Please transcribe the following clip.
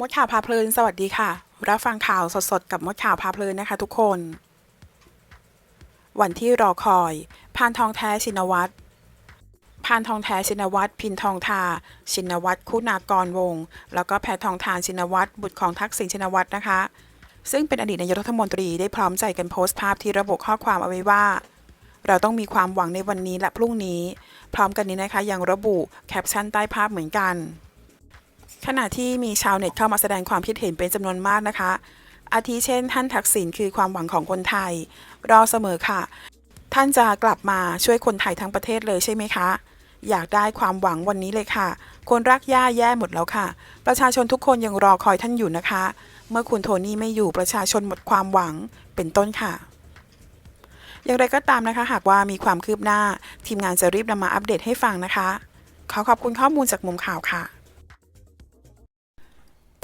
มดข่าวพาเพลิน สวัสดีค่ะ รับฟังข่าวสดๆ กับมดข่าวพาเพลินนะคะทุกคน วันที่รอคอย พานทองแท้ชินวัตรพานทองแท้ชินวัตรพินทองทา ชินวัตรคุณากรวงศ์แล้วก็แพทองทานชินวัตรบุตรของทักษิณชินวัตรนะคะ ซึ่งเป็นอดีตนายกรัฐมนตรีได้พร้อมใจกันโพสต์ภาพที่ระบุข้อความเอาไว้ว่า เราต้องมีความหวังในวันนี้และพรุ่งนี้ พร้อมกันนี้นะคะยังระบุแคปชั่นใต้ภาพเหมือนกัน ขณะที่มีชาวเน็ตเข้ามาแสดงความคิดเห็นเป็นจำนวนมากนะคะ อาทิเช่น ท่านทักษิณคือความหวังของคนไทย รอเสมอค่ะ ท่านจะกลับมาช่วยคนไทยทั้งประเทศเลยใช่ไหมคะ อยากได้ความหวังวันนี้เลยค่ะ คนรักย่าแย่หมดแล้วค่ะ ประชาชนทุกคนยังรอคอยท่านอยู่นะคะ เมื่อคุณโทนี่ไม่อยู่ประชาชนหมดความหวังเป็นต้นค่ะอย่างไรก็ตามนะคะ หากว่ามีความคืบหน้า ทีมงานจะรีบนำมาอัปเดตให้ฟังนะคะ ขอขอบคุณข้อมูลจากมุมข่าวค่ะ